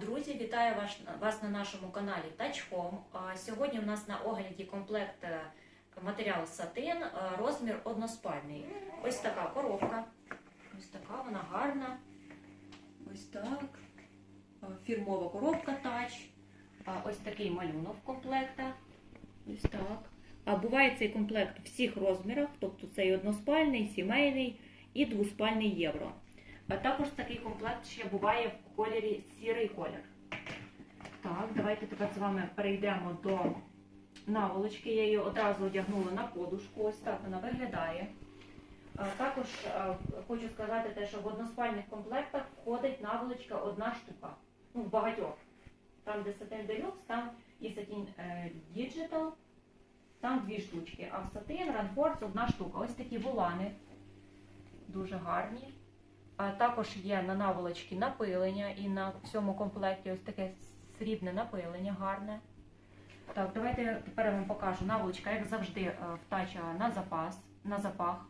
Друзі, вітаю вас, на нашому каналі Home. Сьогодні у нас на огляді комплект е, матеріал сатин, е, розмір односпальний. Ось така коробка. Ось така вона гарна. Ось так. Фірмова коробка Touch. Ось такий малюнок в комплектах. Ось так. А буває цей комплект в всіх розмірах, тобто це і односпальний, сімейний і двоспальний євро. Також такий комплект ще буває в кольорі сірий колір. Так, давайте тепер з вами перейдемо до наволочки. Я її одразу одягнула на подушку. Ось так вона виглядає. Також хочу сказати те, що в односпальних комплектах входить наволочка одна штука. Ну, в багатьох. Там, де сатин Deluxe, там і сатин е, Digital, там дві штучки. А в сатин Runforce одна штука. Ось такі волани. Дуже гарні. Також є на наволочці напилення і на всьому комплекті ось таке срібне напилення гарне. Так, давайте я тепер я вам покажу наволочка, як завжди, е, втача на запас, на запах.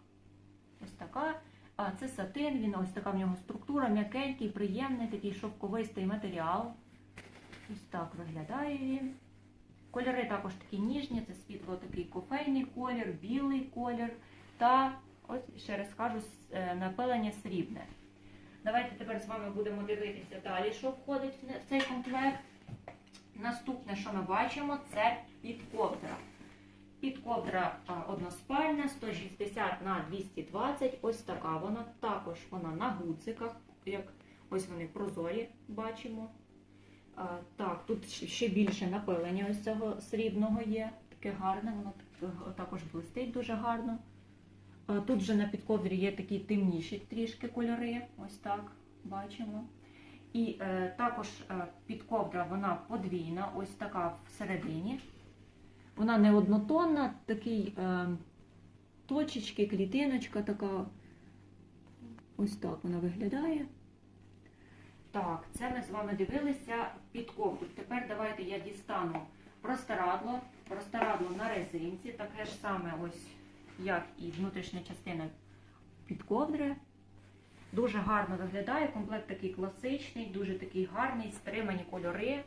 Ось така. А це сатин, він ось така в нього структура, м'якенький, приємний, такий шовковистий матеріал. Ось так виглядає він. Кольори також такі ніжні, це світло такий кофейний колір, білий колір та, ось ще раз скажу, с- е, напилення срібне. Давайте тепер з вами будемо дивитися далі, що входить в цей комплект. Наступне, що ми бачимо, це підковдра. Підковдра односпальна, 160 на 220. Ось така вона. Також вона на гудзиках, як ось вони прозорі бачимо. Так, тут ще більше напилення ось цього срібного є. Таке гарне, воно також блистить дуже гарно. Тут же на підковдрі є такі темніші трішки кольори. Ось так бачимо. І е, також е, підковдра вона подвійна, ось така всередині. Вона не однотонна, такий е, точечки, клітиночка така. Ось так вона виглядає. Так, це ми з вами дивилися підковдру. Тепер давайте я дістану простирадло. Простирадло на резинці, таке ж саме ось як і внутрішня частина підковдри. Дуже гарно виглядає. Комплект такий класичний, дуже такий гарний, стримані кольори.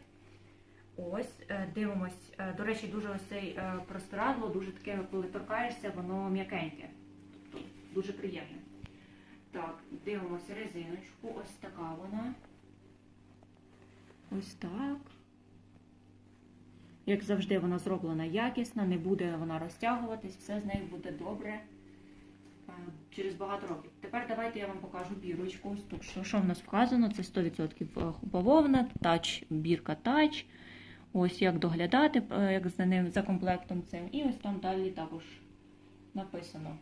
Ось, е, дивимось. Е, До речі, дуже ось цей е, простирадло, дуже таке, коли торкаєшся, воно м'якеньке. Тобто дуже приємне. Так, дивимося резиночку. Ось така вона. Ось так. Як завжди, вона зроблена якісно, не буде вона розтягуватись, все з нею буде добре е, через багато років. Тепер давайте я вам покажу бірочку. Тут що, що в нас вказано? Це 100% бавовна, тач, бірка тач. Ось як доглядати, е, як за ним, за комплектом цим. І ось там далі також написано.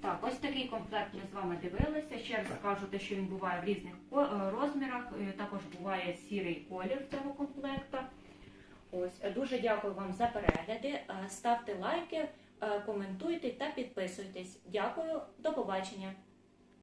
Так, ось такий комплект ми з вами дивилися. Ще раз скажу те, що він буває в різних е, розмірах. Е, Також буває сірий колір цього комплекту. Ось е, дуже дякую вам за перегляди. Е, Ставте лайки, е, коментуйте та підписуйтесь. Дякую, до побачення.